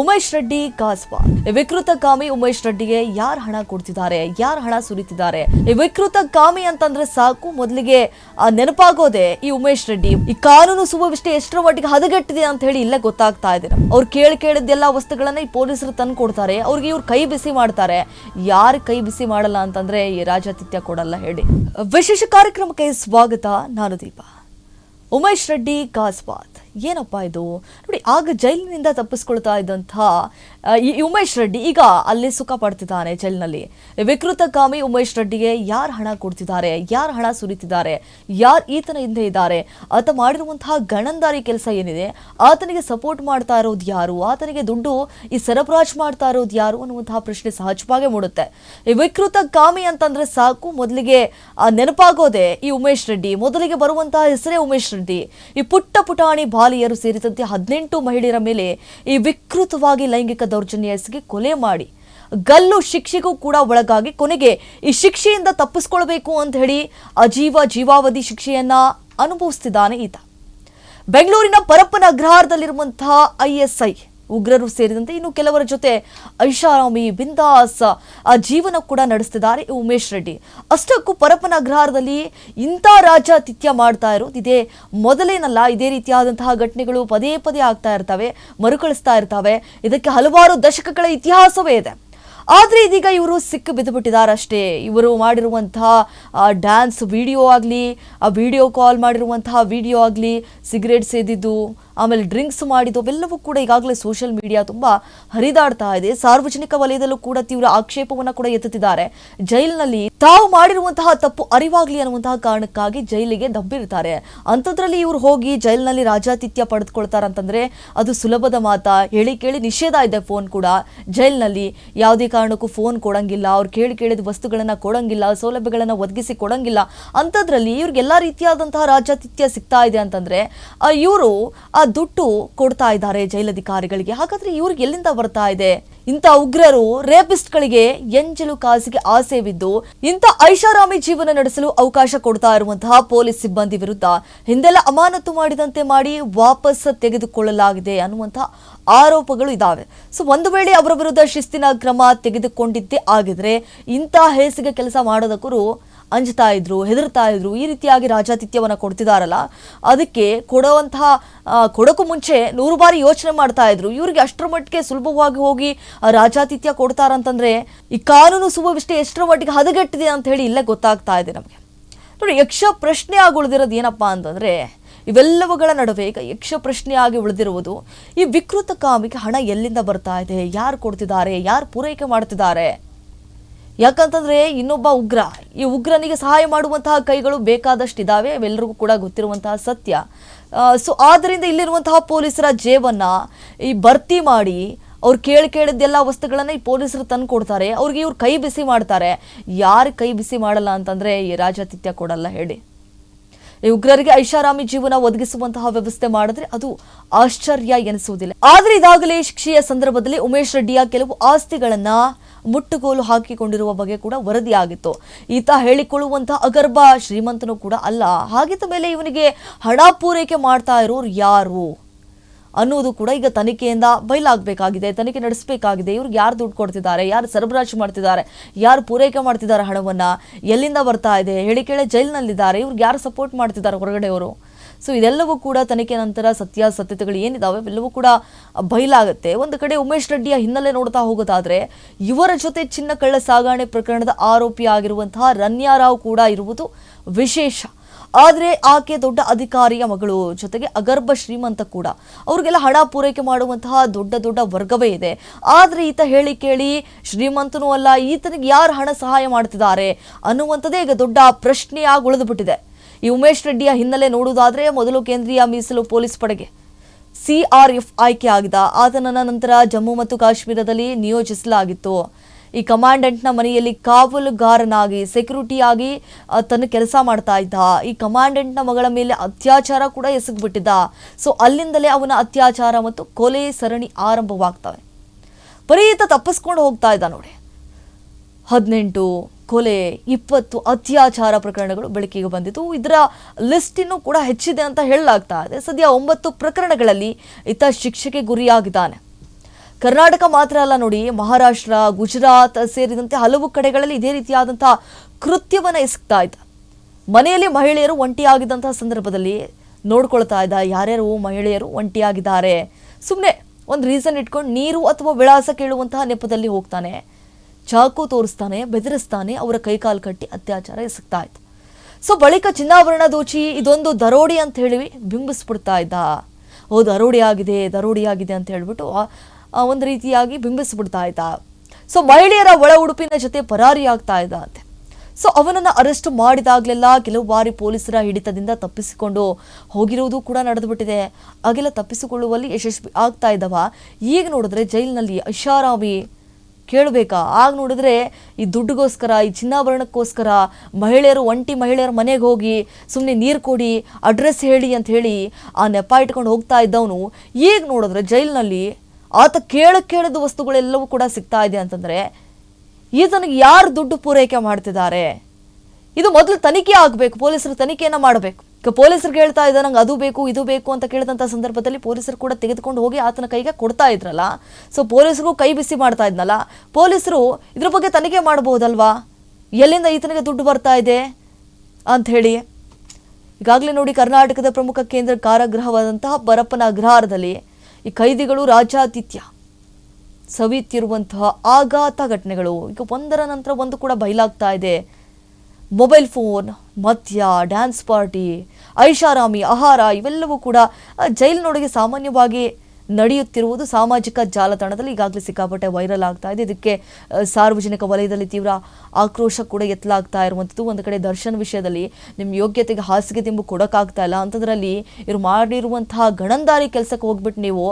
ಉಮೇಶ್ ರೆಡ್ಡಿ ಕಾಸ್ವಾಲ್ ಈ ವಿಕೃತ ಕಾಮಿ ಉಮೇಶ್ ರೆಡ್ಡಿಗೆ ಯಾರು ಹಣ ಕೊಡ್ತಿದ್ದಾರೆ? ಯಾರು ಹಣ ಸುರಿತಿದ್ದಾರೆ? ಈ ವಿಕೃತ ಕಾಮಿ ಅಂತಂದ್ರೆ ಸಾಕು, ಮೊದಲಿಗೆ ನೆನಪಾಗೋದೆ ಈ ಉಮೇಶ್ ರೆಡ್ಡಿ. ಈ ಕಾನೂನು ಸುವ್ಯವಸ್ಥೆ ಎಷ್ಟರ ಮಟ್ಟಿಗೆ ಹದಗೆಟ್ಟಿದೆ ಅಂತ ಹೇಳಿ ಇಲ್ಲೇ ಗೊತ್ತಾಗ್ತಾ ಇದೆ. ಅವ್ರು ಕೇಳಿ ಕೇಳಿದ್ದೆಲ್ಲ ವಸ್ತುಗಳನ್ನ ಈ ಪೊಲೀಸರು ತಂದು ಕೊಡ್ತಾರೆ. ಅವ್ರಿಗೆ ಇವ್ರು ಕೈ ಬಿಸಿ ಮಾಡ್ತಾರೆ. ಯಾರು ಕೈ ಬಿಸಿ ಮಾಡಲ್ಲ ಅಂತಂದ್ರೆ ಈ ರಾಜಾತಿಥ್ಯ ಕೊಡಲ್ಲ ಹೇಳಿ. ವಿಶೇಷ ಕಾರ್ಯಕ್ರಮಕ್ಕೆ ಸ್ವಾಗತ, ನಾನು ದೀಪ. ಉಮೇಶ್ ರೆಡ್ಡಿ ಗಾಸ್ವಾತ್ ಏನಪ್ಪ ಇದು? ನೋಡಿ ಆಗ ಜೈಲಿನಿಂದ ತಪ್ಪಿಸ್ಕೊಳ್ತಾ ಇದ್ದಂಥ ಈ ಉಮೇಶ್ ರೆಡ್ಡಿ ಈಗ ಅಲ್ಲಿ ಸುಖ ಪಡ್ತಿದ್ದಾನೆ ಜೈಲಿನಲ್ಲಿ. ವಿಕೃತ ಕಾಮಿ ಉಮೇಶ್ ರೆಡ್ಡಿಗೆ ಯಾರು ಹಣ ಕೊಡ್ತಿದ್ದಾರೆ? ಯಾರು ಹಣ ಸುರಿತಿದ್ದಾರೆ? ಯಾರು ಈತನ ಹಿಂದೆ ಇದ್ದಾರೆ? ಆತ ಮಾಡಿರುವಂತಹ ಗಣಂದಾರಿ ಕೆಲಸ ಏನಿದೆ? ಆತನಿಗೆ ಸಪೋರ್ಟ್ ಮಾಡ್ತಾ ಇರೋದು ಯಾರು? ಆತನಿಗೆ ದುಡ್ಡು ಈ ಸರಬರಾಜು ಮಾಡ್ತಾ ಇರೋದು ಯಾರು ಅನ್ನುವಂತಹ ಪ್ರಶ್ನೆ ಸಹಜವಾಗೇ ಮೂಡುತ್ತೆ. ಈ ವಿಕೃತ ಕಾಮಿ ಅಂತಂದ್ರೆ ಸಾಕು, ಮೊದಲಿಗೆ ನೆನಪಾಗೋದೆ ಈ ಉಮೇಶ್ ರೆಡ್ಡಿ. ಮೊದಲಿಗೆ ಬರುವಂತಹ ಹೆಸರೇ ಉಮೇಶ್ ರೆಡ್ಡಿ. ಈ ಪುಟ್ಟ ಪುಟಾಣಿ ಬಾಲಿಯರು ಸೇರಿದಂತೆ ಹದಿನೆಂಟು ಮಹಿಳೆಯರ ಮೇಲೆ ಈ ವಿಕೃತವಾಗಿ ಲೈಂಗಿಕ ದೌರ್ಜನ್ಯ ಎಸಗಿ ಕೊಲೆ ಮಾಡಿ. ಗಲ್ಲು ಶಿಕ್ಷೆಗೂ ಕೂಡ ಒಳಗಾಗಿ ಕೊನೆಗೆ ಈ ಶಿಕ್ಷೆಯಿಂದ ತಪ್ಪಿಸ್ಕೊಳ್ಬೇಕು ಅಂತ ಹೇಳಿ ಅಜೀವ ಜೀವಾವಧಿ ಶಿಕ್ಷೆಯನ್ನ ಅನುಭವಿಸ್ತಿದ್ದಾನೆ ಈತ. ಬೆಂಗಳೂರಿನ ಪರಪ್ಪನ ಅಗ್ರಹಾರದಲ್ಲಿರುವಂತಹ ಐಎಸ್ಐ ಉಗ್ರರು ಸೇರಿದಂತೆ ಇನ್ನು ಕೆಲವರ ಜೊತೆ ಐಷಾರಾಮಿ, ಬಿಂದಾಸ್ ಜೀವನ ಕೂಡ ನಡೆಸ್ತಿದ್ದಾರೆ ಉಮೇಶ್ ರೆಡ್ಡಿ. ಅಷ್ಟಕ್ಕೂ ಪರಪ್ಪನ ಅಗ್ರಹಾರದಲ್ಲಿ ಇಂಥ ರಾಜಾತಿಥ್ಯ ಮಾಡ್ತಾ ಇರೋದು ಇದೇ ಮೊದಲೇನಲ್ಲ, ಇದೇ ರೀತಿಯಾದಂತಹ ಘಟನೆಗಳು ಪದೇ ಪದೇ ಆಗ್ತಾ ಇರ್ತವೆ, ಮರುಕಳಿಸ್ತಾ ಇರ್ತವೆ. ಇದಕ್ಕೆ ಹಲವಾರು ದಶಕಗಳ ಇತಿಹಾಸವೇ ಇದೆ. ಆದರೆ ಇದೀಗ ಇವರು ಸಿಕ್ಕು ಬಿದ್ದುಬಿಟ್ಟಿದ್ದಾರೆ ಅಷ್ಟೇ ಇವರು ಮಾಡಿರುವಂತಹ ಡ್ಯಾನ್ಸ್ ವಿಡಿಯೋ ಆಗಲಿ ವಿಡಿಯೋ ಕಾಲ್ ಮಾಡಿರುವಂತಹ ವಿಡಿಯೋ ಆಗಲಿ, ಸಿಗರೇಟ್ ಸೇದಿದ್ದು ಆಮೇಲೆ ಡ್ರಿಂಕ್ಸ್ ಮಾಡಿದ್ದು ಅವೆಲ್ಲವೂ ಕೂಡ ಈಗಾಗಲೇ ಸೋಷಿಯಲ್ ಮೀಡಿಯಾ ತುಂಬಾ ಹರಿದಾಡ್ತಾ ಇದೆ. ಸಾರ್ವಜನಿಕ ವಲಯದಲ್ಲೂ ಕೂಡ ತೀವ್ರ ಆಕ್ಷೇಪವನ್ನ ಕೂಡ ಎತ್ತುತ್ತಿದ್ದಾರೆ. ಜೈಲಿನಲ್ಲಿ ತಾವು ಮಾಡಿರುವಂತಹ ತಪ್ಪು ಅರಿವಾಗ್ಲಿ ಅನ್ನುವಂತಹ ಕಾರಣಕ್ಕಾಗಿ ಜೈಲಿಗೆ ದಬ್ಬಿರ್ತಾರೆ. ಅಂಥದ್ರಲ್ಲಿ ಇವರು ಹೋಗಿ ಜೈಲಿನಲ್ಲಿ ರಾಜಾತಿಥ್ಯ ಪಡೆದುಕೊಳ್ತಾರಂತಂದ್ರೆ ಅದು ಸುಲಭದ ಮಾತಾ. ಹೇಳಿ ಕೇಳಿ ನಿಷೇಧ ಇದೆ ಫೋನ್ ಕೂಡ. ಜೈಲಿನಲ್ಲಿ ಯಾವುದೇ ಕಾರಣಕ್ಕೂ ಫೋನ್ ಕೊಡಂಗಿಲ್ಲ. ಅವ್ರು ಕೇಳಿ ಕೇಳಿದ ವಸ್ತುಗಳನ್ನ ಕೊಡಂಗಿಲ್ಲ, ಸೌಲಭ್ಯಗಳನ್ನ ಒದಗಿಸಿ ಕೊಡಂಗಿಲ್ಲ. ಅಂಥದ್ರಲ್ಲಿ ಇವ್ರಿಗೆಲ್ಲ ರೀತಿಯಾದಂತಹ ರಾಜಾತಿಥ್ಯ ಸಿಗ್ತಾ ಇದೆ ಅಂತಂದ್ರೆ ಇವರು ದುಡ್ಡು ಕೊಡ್ತಾ ಇದ್ದಾರೆ ಜೈಲಧಿಕಾರಿಗಳಿಗೆ. ಹಾಗಾದ್ರೆ ಇವ್ರಿಗೆ ಎಲ್ಲಿಂದ ಬರ್ತಾ ಇದೆ? ಇಂಥ ಉಗ್ರರು, ರೇಪಿಸ್ಟ್ಗಳಿಗೆ ಎಂಜಲು ಕಾಸಿಗೆ ಆಸೆವಿದ್ದು, ಇಂಥ ಐಷಾರಾಮಿ ಜೀವನ ನಡೆಸಲು ಅವಕಾಶ ಕೊಡ್ತಾ ಇರುವಂತಹ ಪೊಲೀಸ್ ಸಿಬ್ಬಂದಿ ವಿರುದ್ಧ ಹಿಂದೆಲ್ಲ ಅಮಾನತು ಮಾಡಿದಂತೆ ಮಾಡಿ ವಾಪಸ್ ತೆಗೆದುಕೊಳ್ಳಲಾಗಿದೆ ಅನ್ನುವಂತಹ ಆರೋಪಗಳು ಇದಾವೆ. ಸೊ, ಒಂದು ವೇಳೆ ಅವರ ವಿರುದ್ಧ ಶಿಸ್ತಿನ ಕ್ರಮ ತೆಗೆದುಕೊಂಡಿದ್ದೇ ಆಗಿದ್ರೆ ಇಂಥ ಹೇಸಿಗೆ ಕೆಲಸ ಮಾಡೋದಕ್ಕೂ ಅಂಜ್ತಾ ಇದ್ರು, ಹೆದರ್ತಾ ಇದ್ರು, ಈ ರೀತಿಯಾಗಿ ರಾಜಾತಿಥ್ಯವನ್ನು ಕೊಡ್ತಿದಾರಲ್ಲ, ಅದಕ್ಕೆ ಕೊಡುವಂತಹ ಕೊಡಕು ಮುಂಚೆ ನೂರು ಬಾರಿ ಯೋಚನೆ ಮಾಡ್ತಾ ಇದ್ರು. ಇವರಿಗೆ ಅಷ್ಟರ ಮಟ್ಟಿಗೆ ಸುಲಭವಾಗಿ ಹೋಗಿ ರಾಜಾತಿಥ್ಯ ಕೊಡ್ತಾರಂತಂದ್ರೆ ಈ ಕಾನೂನು ಸುವ್ಯವಸ್ಥೆ ಎಷ್ಟರ ಮಟ್ಟಿಗೆ ಹದಗೆಟ್ಟಿದೆ ಅಂತ ಹೇಳಿ ಇಲ್ಲೇ ಗೊತ್ತಾಗ್ತಾ ಇದೆ ನಮಗೆ. ನೋಡಿ, ಯಕ್ಷ ಪ್ರಶ್ನೆ ಆಗಿ ಉಳಿದಿರೋದು ಏನಪ್ಪಾ ಅಂತಂದ್ರೆ, ಇವೆಲ್ಲವುಗಳ ನಡುವೆ ಈಗ ಯಕ್ಷ ಪ್ರಶ್ನೆಯಾಗಿ ಉಳಿದಿರುವುದು, ಈ ವಿಕೃತ ಕಾಮಿಗೆ ಹಣ ಎಲ್ಲಿಂದ ಬರ್ತಾ ಇದೆ, ಯಾರು ಕೊಡ್ತಿದ್ದಾರೆ, ಯಾರು ಪೂರೈಕೆ ಮಾಡ್ತಿದ್ದಾರೆ ಯಾಕಂತಂದ್ರೆ ಇನ್ನೊಬ್ಬ ಉಗ್ರ. ಈ ಉಗ್ರನಿಗೆ ಸಹಾಯ ಮಾಡುವಂತಹ ಕೈಗಳು ಬೇಕಾದಷ್ಟು ಇದಾವೆ ಅವೆಲ್ಲರಿಗೂ ಕೂಡ ಗೊತ್ತಿರುವಂತಹ ಸತ್ಯ. ಸೊ ಆದ್ದರಿಂದ ಇಲ್ಲಿರುವಂತಹ ಪೊಲೀಸರ ಜೇಬನ್ನ ಈ ಭರ್ತಿ ಮಾಡಿ ಅವ್ರು ಕೇಳಿ ಕೇಳಿದ್ದೆಲ್ಲ ವಸ್ತುಗಳನ್ನ ಈ ಪೊಲೀಸರು ತಂದು ಕೊಡ್ತಾರೆ. ಅವ್ರಿಗೆ ಇವ್ರು ಕೈ ಬಿಸಿ ಮಾಡ್ತಾರೆ. ಯಾರು ಕೈ ಬಿಸಿ ಮಾಡಲ್ಲ ಅಂತಂದ್ರೆ ಈ ರಾಜಾತಿಥ್ಯ ಕೊಡಲ್ಲ ಹೇಳಿ. ಈ ಉಗ್ರರಿಗೆ ಐಷಾರಾಮಿ ಜೀವನ ಒದಗಿಸುವಂತಹ ವ್ಯವಸ್ಥೆ ಮಾಡಿದ್ರೆ ಅದು ಆಶ್ಚರ್ಯ ಎನಿಸುವುದಿಲ್ಲ. ಆದ್ರೆ ಇದಾಗಲೇ ಶಿಕ್ಷೆಯ ಸಂದರ್ಭದಲ್ಲಿ ಉಮೇಶ್ ರೆಡ್ಡಿಯ ಕೆಲವು ಆಸ್ತಿಗಳನ್ನ ಮುಟ್ಟುಗೋಲು ಹಾಕಿಕೊಂಡಿರುವ ಬಗ್ಗೆ ಕೂಡ ವರದಿಯಾಗಿತ್ತು. ಈತ ಹೇಳಿಕೊಳ್ಳುವಂತಹ ಅಗರ್ಭ ಶ್ರೀಮಂತನು ಕೂಡ ಅಲ್ಲ. ಹಾಗಿದ್ದ ಮೇಲೆ ಇವನಿಗೆ ಹಣ ಪೂರೈಕೆ ಮಾಡ್ತಾ ಇರೋರು ಯಾರು? ಅನ್ನೋದು ಕೂಡ ಈಗ ತನಿಖೆಯಿಂದ ಬಯಲಾಗಬೇಕಾಗಿದೆ. ತನಿಖೆ ನಡೆಸಬೇಕಾಗಿದೆ. ಇವ್ರಿಗೆ ಯಾರು ದುಡ್ಡು ಕೊಡ್ತಿದ್ದಾರೆ? ಯಾರು ಸರಬರಾಜು ಮಾಡ್ತಿದ್ದಾರೆ? ಯಾರು ಪೂರೈಕೆ ಮಾಡ್ತಿದ್ದಾರೆ ಹಣವನ್ನು? ಎಲ್ಲಿಂದ ಬರ್ತಾ ಇದೆ? ಹೇಳಿ ಕೇಳಿ ಜೈಲಿನಲ್ಲಿದ್ದಾರೆ. ಇವ್ರಿಗೆ ಯಾರು ಸಪೋರ್ಟ್ ಮಾಡ್ತಿದ್ದಾರೆ ಹೊರಗಡೆಯವರು? ಸೊ ಇದೆಲ್ಲವೂ ಕೂಡ ತನಿಖೆ ನಂತರ ಸತ್ಯಾಸತ್ಯತೆಗಳು ಏನಿದಾವೆ ಇವೆಲ್ಲವೂ ಕೂಡ ಬಯಲಾಗುತ್ತೆ. ಒಂದು ಕಡೆ ಉಮೇಶ್ ರೆಡ್ಡಿಯ ಹಿನ್ನೆಲೆ ನೋಡ್ತಾ ಹೋಗೋದಾದ್ರೆ, ಇವರ ಜೊತೆ ಚಿನ್ನ ಕಳ್ಳ ಸಾಗಾಣೆ ಪ್ರಕರಣದ ಆರೋಪಿ ಆಗಿರುವಂತಹ ಕೂಡ ಇರುವುದು ವಿಶೇಷ. ಆದರೆ ಆಕೆ ದೊಡ್ಡ ಅಧಿಕಾರಿಯ ಮಗಳು, ಜೊತೆಗೆ ಅಗರ್ಭ ಶ್ರೀಮಂತ ಕೂಡ. ಅವ್ರಿಗೆಲ್ಲ ಹಣ ಪೂರೈಕೆ ಮಾಡುವಂತಹ ದೊಡ್ಡ ದೊಡ್ಡ ವರ್ಗವೇ ಇದೆ. ಆದರೆ ಈತ ಹೇಳಿ ಕೇಳಿ, ಶ್ರೀಮಂತನೂ ಅಲ್ಲ, ಈತನಿಗೆ ಯಾರು ಹಣ ಸಹಾಯ ಮಾಡ್ತಿದ್ದಾರೆ ಅನ್ನುವಂಥದ್ದೇ ಈಗ ದೊಡ್ಡ ಪ್ರಶ್ನೆಯಾಗಿ ಉಳಿದುಬಿಟ್ಟಿದೆ ಈ ಉಮೇಶ್ ರೆಡ್ಡಿಯ ಹಿನ್ನೆಲೆ ನೋಡುವುದಾದರೆ ಮೊದಲು ಕೇಂದ್ರೀಯ ಮೀಸಲು ಪೊಲೀಸ್ ಪಡೆಗೆ ಸಿಆರ್ಎಫ್ ಆಯ್ಕೆ ಆಗಿದ ಆತನನ್ನ ನಂತರ ಜಮ್ಮು ಮತ್ತು ಕಾಶ್ಮೀರದಲ್ಲಿ ನಿಯೋಜಿಸಲಾಗಿತ್ತು. ಈ ಕಮಾಂಡೆಂಟ್ನ ಮನೆಯಲ್ಲಿ ಕಾವಲುಗಾರನಾಗಿ, ಸೆಕ್ಯೂರಿಟಿಯಾಗಿ ತನ್ನ ಕೆಲಸ ಮಾಡ್ತಾ ಇದ್ದ. ಈ ಕಮಾಂಡೆಂಟ್ನ ಮಗಳ ಮೇಲೆ ಅತ್ಯಾಚಾರ ಕೂಡ ಎಸಗಿಬಿಟ್ಟಿದ್ದ. ಸೊ, ಅಲ್ಲಿಂದಲೇ ಅವನ ಅತ್ಯಾಚಾರ ಮತ್ತು ಕೊಲೆ ಸರಣಿ ಆರಂಭವಾಗ್ತವೆ. ಪರಿಹಿತ ತಪ್ಪಿಸ್ಕೊಂಡು ಹೋಗ್ತಾ ಇದ್ದ ನೋಡಿ. ಹದಿನೆಂಟು ಕೊಲೆ, ಇಪ್ಪತ್ತು ಅತ್ಯಾಚಾರ ಪ್ರಕರಣಗಳು ಬೆಳಕಿಗೆ ಬಂದಿತ್ತು ಇದರ ಲಿಸ್ಟ್ ಇನ್ನೂ ಕೂಡ ಹೆಚ್ಚಿದೆ ಅಂತ ಹೇಳಲಾಗ್ತಾ ಇದೆ. ಸದ್ಯ ಒಂಬತ್ತು ಪ್ರಕರಣಗಳಲ್ಲಿ ಈತ ಶಿಕ್ಷೆಗೆ ಗುರಿಯಾಗಿದ್ದಾನೆ. ಕರ್ನಾಟಕ ಮಾತ್ರ ಅಲ್ಲ ನೋಡಿ, ಮಹಾರಾಷ್ಟ್ರ, ಗುಜರಾತ್ ಸೇರಿದಂತೆ ಹಲವು ಕಡೆಗಳಲ್ಲಿ ಇದೇ ರೀತಿಯಾದಂತಹ ಕೃತ್ಯವನ್ನು ಎಸಗ್ತಾ ಇದ್ದ. ಮನೆಯಲ್ಲಿ ಮಹಿಳೆಯರು ಒಂಟಿಯಾಗಿದ್ದಂತಹ ಸಂದರ್ಭದಲ್ಲಿ ನೋಡ್ಕೊಳ್ತಾ ಇದ್ದ, ಯಾರ್ಯಾರು ಮಹಿಳೆಯರು ಒಂಟಿಯಾಗಿದ್ದಾರೆ? ಸುಮ್ಮನೆ ಒಂದು ರೀಸನ್ ಇಟ್ಕೊಂಡು ನೀರು ಅಥವಾ ವಿಳಾಸ ಕೇಳುವಂತಹ ನೆಪದಲ್ಲಿ ಹೋಗ್ತಾನೆ. ಚಾಕು ತೋರಿಸ್ತಾನೆ, ಬೆದರಿಸ್ತಾನೆ, ಅವರ ಕೈಕಾಲು ಕಟ್ಟಿ ಅತ್ಯಾಚಾರ ಎಸಗ್ತಾ ಇತ್ತು ಸೊ ಬಳಿಕ ಚಿನ್ನಾಭರಣ ದೋಚಿ ಇದೊಂದು ದರೋಡಿ ಅಂತ ಹೇಳಿ ಬಿಂಬಿಸ್ಬಿಡ್ತಾ ಇದ್ದ. ಓ, ದರೋಡಿ ಆಗಿದೆ ದರೋಡಿ ಆಗಿದೆ ಅಂತ ಹೇಳ್ಬಿಟ್ಟು ಒಂದು ರೀತಿಯಾಗಿ ಬಿಂಬಿಸ್ಬಿಡ್ತಾ ಇದ್ದ. ಸೊ ಮಹಿಳೆಯರ ಒಳ ಉಡುಪಿನ ಜೊತೆ ಪರಾರಿಯಾಗ್ತಾ ಇದ್ದ ಅಂತೆ ಸೊ ಅವನನ್ನು ಅರೆಸ್ಟ್ ಮಾಡಿದಾಗಲೆಲ್ಲ ಕೆಲವು ಬಾರಿ ಪೊಲೀಸರ ಹಿಡಿತದಿಂದ ತಪ್ಪಿಸಿಕೊಂಡು ಹೋಗಿರುವುದು ಕೂಡ ನಡೆದುಬಿಟ್ಟಿದೆ. ತಪ್ಪಿಸಿಕೊಳ್ಳುವಲ್ಲಿ ಯಶಸ್ವಿ ಆಗ್ತಾ ಇದ್ದವ. ಈಗ ನೋಡಿದ್ರೆ ಜೈಲಿನಲ್ಲಿ ಐಷಾರಾಮಿ. ಕೇಳಬೇಕಾ? ಆಗ ನೋಡಿದ್ರೆ ಈ ದುಡ್ಡುಗೋಸ್ಕರ, ಈ ಚಿನ್ನಾಭರಣಕ್ಕೋಸ್ಕರ ಮಹಿಳೆಯರು ಒಂಟಿ ಮಹಿಳೆಯರ ಮನೆಗೆ ಹೋಗಿ ಸುಮ್ಮನೆ ನೀರು ಕೊಡಿ ಅಡ್ರೆಸ್ ಹೇಳಿ ಅಂತ ಹೇಳಿ ಆ ನೆಪ ಇಟ್ಕೊಂಡು ಹೋಗ್ತಾ ಇದ್ದವನು. ಈಗ ನೋಡಿದ್ರೆ ಜೈಲಿನಲ್ಲಿ ಆತ ಕೇಳ ಕೇಳಿದ ವಸ್ತುಗಳೆಲ್ಲವೂ ಕೂಡ ಸಿಗ್ತಾ ಇದೆ ಅಂತಂದರೆ ಈತನಿಗೆ ಯಾರು ದುಡ್ಡು ಪೂರೈಕೆ ಮಾಡ್ತಿದ್ದಾರೆ? ಇದು ಮೊದಲು ತನಿಖೆ ಆಗಬೇಕು, ಪೊಲೀಸರು ತನಿಖೆಯನ್ನು ಮಾಡಬೇಕು. ಈಗ ಪೊಲೀಸರಿಗೆ ಹೇಳ್ತಾ ಇದ್ದ ನಂಗೆ ಅದು ಬೇಕು, ಇದು ಬೇಕು ಅಂತ ಕೇಳಿದಂಥ ಸಂದರ್ಭದಲ್ಲಿ ಪೊಲೀಸರು ಕೂಡ ತೆಗೆದುಕೊಂಡು ಹೋಗಿ ಆತನ ಕೈಗೆ ಕೊಡ್ತಾ ಇದ್ರಲ್ಲ. ಸೊ ಪೊಲೀಸರಿಗೂ ಕೈ ಬಿಸಿ ಮಾಡ್ತಾ ಇದ್ನಲ್ಲ. ಪೊಲೀಸರು ಇದ್ರ ಬಗ್ಗೆ ತನಿಖೆ ಮಾಡಬಹುದಲ್ವಾ ಎಲ್ಲಿಂದ ಈತನಿಗೆ ದುಡ್ಡು ಬರ್ತಾ ಇದೆ ಅಂತ ಹೇಳಿ. ಈಗಾಗಲೇ ನೋಡಿ ಕರ್ನಾಟಕದ ಪ್ರಮುಖ ಕೇಂದ್ರ ಕಾರಾಗೃಹವಾದಂತಹ ಬರಪ್ಪನ ಅಗ್ರಹಾರದಲ್ಲಿ ಈ ಕೈದಿಗಳು ರಾಜಾತಿಥ್ಯ ಸವಿತಿರುವಂತಹ ಆಘಾತ ಘಟನೆಗಳು. ಈಗ ಒಂದರ ನಂತರ ಒಂದು ಕೂಡ ಬಯಲಾಗ್ತಾ ಇದೆ. ಮೊಬೈಲ್ ಫೋನ್ ಮದ್ಯ ಡ್ಯಾನ್ಸ್ ಪಾರ್ಟಿ ಐಷಾರಾಮಿ ಆಹಾರ ಇವೆಲ್ಲವೂ ಕೂಡ ಜೈಲಿನೊಳಗೆ ಸಾಮಾನ್ಯವಾಗಿ ನಡೆಯುತ್ತಿರುವುದು ಸಾಮಾಜಿಕ ಜಾಲತಾಣದಲ್ಲಿ ಈಗಾಗಲೇ ಸಿಕ್ಕಾಪಟ್ಟೆ ವೈರಲ್ ಆಗ್ತಾ ಇದೆ. ಇದಕ್ಕೆ ಸಾರ್ವಜನಿಕ ವಲಯದಲ್ಲಿ ತೀವ್ರ ಆಕ್ರೋಶ ಕೂಡ ಎತ್ತಲಾಗ್ತಾ ಇರುವಂಥದ್ದು. ಒಂದು ಕಡೆ ದರ್ಶನ್ ವಿಷಯದಲ್ಲಿ ನಿಮ್ಮ ಯೋಗ್ಯತೆಗೆ ಹಾಸಿಗೆ ತಿಂಬು ಕೊಡೋಕ್ಕಾಗ್ತಾ ಇಲ್ಲ. ಅಂಥದ್ರಲ್ಲಿ ಇವ್ರು ಮಾಡಿರುವಂತಹ ಗಣಂದಾರಿ ಕೆಲಸಕ್ಕೆ ಹೋಗ್ಬಿಟ್ಟು ನೀವು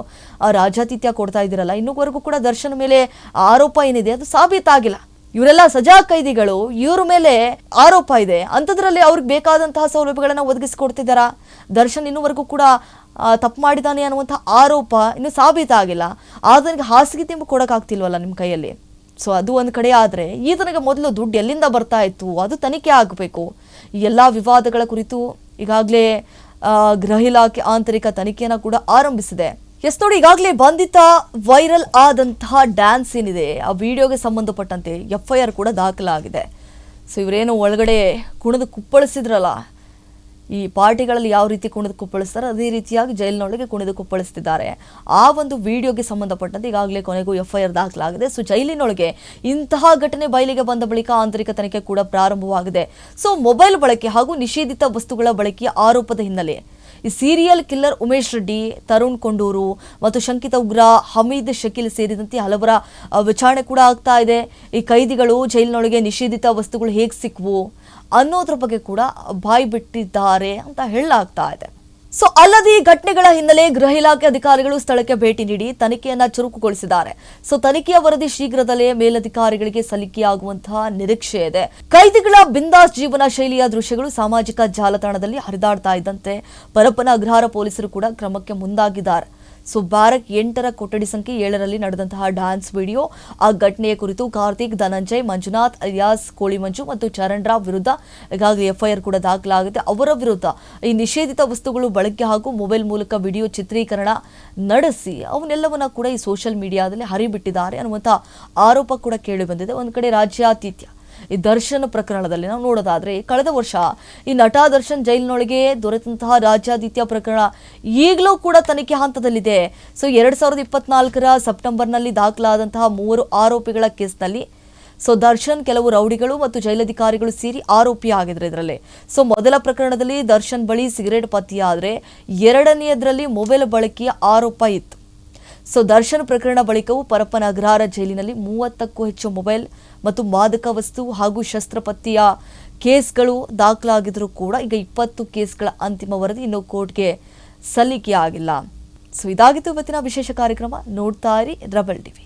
ರಾಜಾತಿಥ್ಯ ಕೊಡ್ತಾ ಇದ್ದೀರಲ್ಲ. ಇನ್ನೂವರೆಗೂ ಕೂಡ ದರ್ಶನ್ ಮೇಲೆ ಆರೋಪ ಏನಿದೆ, ಅದು ಸಾಬೀತಾಗಿಲ್ಲ. ಇವರೆಲ್ಲ ಸಜಾ ಕೈದಿಗಳು, ಇವ್ರ ಮೇಲೆ ಆರೋಪ ಇದೆ. ಅಂಥದ್ರಲ್ಲಿ ಅವ್ರಿಗೆ ಬೇಕಾದಂತಹ ಸೌಲಭ್ಯಗಳನ್ನ ಒದಗಿಸಿಕೊಡ್ತಿದ್ದಾರಾ? ದರ್ಶನ್ ಇನ್ನುವರೆಗೂ ಕೂಡ ತಪ್ಪು ಮಾಡಿದ್ದಾನೆ ಅನ್ನುವಂಥ ಆರೋಪ ಇನ್ನು ಸಾಬೀತಾಗಿಲ್ಲ ಆತನಿಗೆ ಹಾಸಿಗೆ ತಿಂಬು ಕೊಡೋಕ್ಕಾಗ್ತಿಲ್ವಲ್ಲ ನಿಮ್ಮ ಕೈಯಲ್ಲಿ? ಸೊ ಅದು ಒಂದು ಕಡೆ ಆದರೆ, ಈತನಿಗೆ ಮೊದಲು ದುಡ್ಡು ಎಲ್ಲಿಂದ ಬರ್ತಾ ಇತ್ತು? ಅದು ತನಿಖೆ ಆಗಬೇಕು. ಈ ಎಲ್ಲ ವಿವಾದಗಳ ಕುರಿತು ಈಗಾಗಲೇ ಗೃಹ ಇಲಾಖೆ ಆಂತರಿಕ ತನಿಖೆಯನ್ನು ಕೂಡ ಆರಂಭಿಸಿದೆ. ಎಸ್ ನೋಡಿ, ಈಗಾಗಲೇ ಬಂಧಿತ, ವೈರಲ್ ಆದಂತಹ ಡ್ಯಾನ್ಸ್ ಏನಿದೆ, ಆ ವಿಡಿಯೋಗೆ ಸಂಬಂಧಪಟ್ಟಂತೆ ಎಫ್ ಐ ಆರ್ ಕೂಡ ದಾಖಲಾಗಿದೆ. ಸೊ ಇವರೇನು ಒಳಗಡೆ ಕುಣಿದು ಕುಪ್ಪಳಿಸಿದ್ರಲ್ಲ, ಈ ಪಾರ್ಟಿಗಳಲ್ಲಿ ಯಾವ ರೀತಿ ಕುಣಿದು ಕುಪ್ಪಳಿಸ್ತಾರೆ ಅದೇ ರೀತಿಯಾಗಿ ಜೈಲಿನೊಳಗೆ ಕುಣಿದು ಕುಪ್ಪಳಿಸ್ತಿದ್ದಾರೆ. ಆ ಒಂದು ವಿಡಿಯೋಗೆ ಸಂಬಂಧಪಟ್ಟಂತೆ ಈಗಾಗಲೇ ಕೊನೆಗೂ ಎಫ್ ಐ ಆರ್ ದಾಖಲಾಗಿದೆ. ಸೊ ಜೈಲಿನೊಳಗೆ ಇಂತಹ ಘಟನೆ ಬಯಲಿಗೆ ಬಂದ ಬಳಿಕ ಆಂತರಿಕ ತನಿಖೆ ಕೂಡ ಪ್ರಾರಂಭವಾಗಿದೆ. ಸೊ ಮೊಬೈಲ್ ಬಳಕೆ ಹಾಗೂ ನಿಷೇಧಿತ ವಸ್ತುಗಳ ಬಳಕೆಯ ಆರೋಪದ ಹಿನ್ನೆಲೆ ಈ ಸೀರಿಯಲ್ ಕಿಲ್ಲರ್ ಉಮೇಶ್ ರೆಡ್ಡಿ, ತರುಣ್ ಕೊಂಡೂರು ಮತ್ತು ಶಂಕಿತ ಉಗ್ರ ಹಮೀದ್ ಶಕೀಲ್ ಸೇರಿದಂತೆ ಹಲವರ ವಿಚಾರಣೆ ಕೂಡ ಆಗ್ತಾ ಇದೆ. ಈ ಕೈದಿಗಳು ಜೈಲಿನೊಳಗೆ ನಿಷೇಧಿತ ವಸ್ತುಗಳು ಹೇಗೆ ಸಿಕ್ವು ಅನ್ನೋದ್ರ ಬಗ್ಗೆ ಕೂಡ ಬಾಯಿ ಬಿಟ್ಟಿದ್ದಾರೆ ಅಂತ ಹೇಳಲಾಗ್ತಾ ಇದೆ. ಸೊ ಅಲ್ಲದೆ ಈ ಘಟನೆಗಳ ಹಿನ್ನೆಲೆ ಗೃಹ ಇಲಾಖೆ ಅಧಿಕಾರಿಗಳು ಸ್ಥಳಕ್ಕೆ ಭೇಟಿ ನೀಡಿ ತನಿಖೆಯನ್ನ ಚುರುಕುಗೊಳಿಸಿದ್ದಾರೆ. ಸೊ ತನಿಖೆಯ ವರದಿ ಶೀಘ್ರದಲ್ಲೇ ಮೇಲಧಿಕಾರಿಗಳಿಗೆ ಸಲ್ಲಿಕೆಯಾಗುವಂತಹ ನಿರೀಕ್ಷೆ ಇದೆ. ಕೈದಿಗಳ ಬಿಂದಾಸ್ ಜೀವನ ಶೈಲಿಯ ದೃಶ್ಯಗಳು ಸಾಮಾಜಿಕ ಜಾಲತಾಣದಲ್ಲಿ ಹರಿದಾಡ್ತಾ ಇದ್ದಂತೆ. ಪರಪ್ಪನ ಅಗ್ರಹಾರ ಪೊಲೀಸರು ಕೂಡ ಕ್ರಮಕ್ಕೆ ಮುಂದಾಗಿದ್ದಾರೆ. ಸೊ ಬಾರಕ್ ಎಂಟರ ಕೊಠಡಿ ಸಂಖ್ಯೆ ಏಳರಲ್ಲಿ ನಡೆದಂತಹ ಡ್ಯಾನ್ಸ್ ವಿಡಿಯೋ. ಆ ಘಟನೆಯ ಕುರಿತು ಕಾರ್ತಿಕ್, ಧನಂಜಯ್, ಮಂಜುನಾಥ್, ಅಲಿಯಾಸ್, ಕೋಳಿ ಮಂಜು ಮತ್ತು ಚರಣ್ ರಾವ್ ವಿರುದ್ಧ ಈಗಾಗಲೇ ಎಫ್ಐಆರ್ ಕೂಡ ದಾಖಲಾಗಿದೆ. ಅವರ ವಿರುದ್ಧ ಈ ನಿಷೇಧಿತ ವಸ್ತುಗಳು ಬಳಕೆ ಹಾಗೂ ಮೊಬೈಲ್ ಮೂಲಕ ವಿಡಿಯೋ ಚಿತ್ರೀಕರಣ ನಡೆಸಿ ಅವನ್ನೆಲ್ಲವನ್ನ ಕೂಡ ಈ ಸೋಷಿಯಲ್ ಮೀಡಿಯಾದಲ್ಲಿ ಹರಿಬಿಟ್ಟಿದ್ದಾರೆ ಅನ್ನುವಂಥ ಆರೋಪ ಕೂಡ ಕೇಳಿ ಬಂದಿದೆ. ಒಂದು ಕಡೆ ರಾಜ್ಯಾತಿಥ್ಯ ಈ ದರ್ಶನ್ ಪ್ರಕರಣದಲ್ಲಿ ನಾವು ನೋಡೋದಾದ್ರೆ ಕಳೆದ ವರ್ಷ ಈ ನಟ ದರ್ಶನ್ ಜೈಲಿನೊಳಗೆ ದೊರೆತಂತಹ ರಾಜ್ಯಾದಿತ್ಯ ಪ್ರಕರಣ ಈಗಲೂ ಕೂಡ ತನಿಖೆ ಹಂತದಲ್ಲಿದೆ. ಸೊ, ಎರಡ್ ಸಾವಿರದ ಇಪ್ಪತ್ನಾಲ್ಕರ ಸೆಪ್ಟೆಂಬರ್ನಲ್ಲಿ ದಾಖಲಾದಂತಹ ಮೂವರು ಆರೋಪಿಗಳ ಕೇಸ್ನಲ್ಲಿ ಸೊ, ದರ್ಶನ್ ಕೆಲವು ರೌಡಿಗಳು ಮತ್ತು ಜೈಲಧಿಕಾರಿಗಳು ಸೇರಿ ಆರೋಪಿ ಆಗಿದ್ರು ಇದರಲ್ಲಿ. ಸೊ, ಮೊದಲ ಪ್ರಕರಣದಲ್ಲಿ ದರ್ಶನ್ ಬಳಿ ಸಿಗರೇಟ್ ಪತ್ತೆಯಾದರೆ ಎರಡನೆಯದರಲ್ಲಿ ಮೊಬೈಲ್ ಬಳಕೆಯ ಆರೋಪ ಇತ್ತು. ಸೊ ದರ್ಶನ್ ಪ್ರಕರಣ ಬಳಿಕವೂ ಪರಪ್ಪನ ಅಗ್ರಹಾರ ಜೈಲಿನಲ್ಲಿ ಮೂವತ್ತಕ್ಕೂ ಹೆಚ್ಚು ಮೊಬೈಲ್ ಮತ್ತು ಮಾದಕ ವಸ್ತು ಹಾಗೂ ಶಸ್ತ್ರಪತ್ತಿಯ ಕೇಸ್ಗಳು ದಾಖಲಾಗಿದ್ರೂ ಕೂಡ ಈಗ ಇಪ್ಪತ್ತು ಕೇಸ್ಗಳ ಅಂತಿಮ ವರದಿ ಇನ್ನೂ ಕೋರ್ಟ್ಗೆ ಸಲ್ಲಿಕೆ ಆಗಿಲ್ಲ ಸೊ ಇದಾಗಿತ್ತು ಇವತ್ತಿನ ವಿಶೇಷ ಕಾರ್ಯಕ್ರಮ. ನೋಡ್ತಾ ಇರಿ ರಬಲ್ ಟಿವಿ.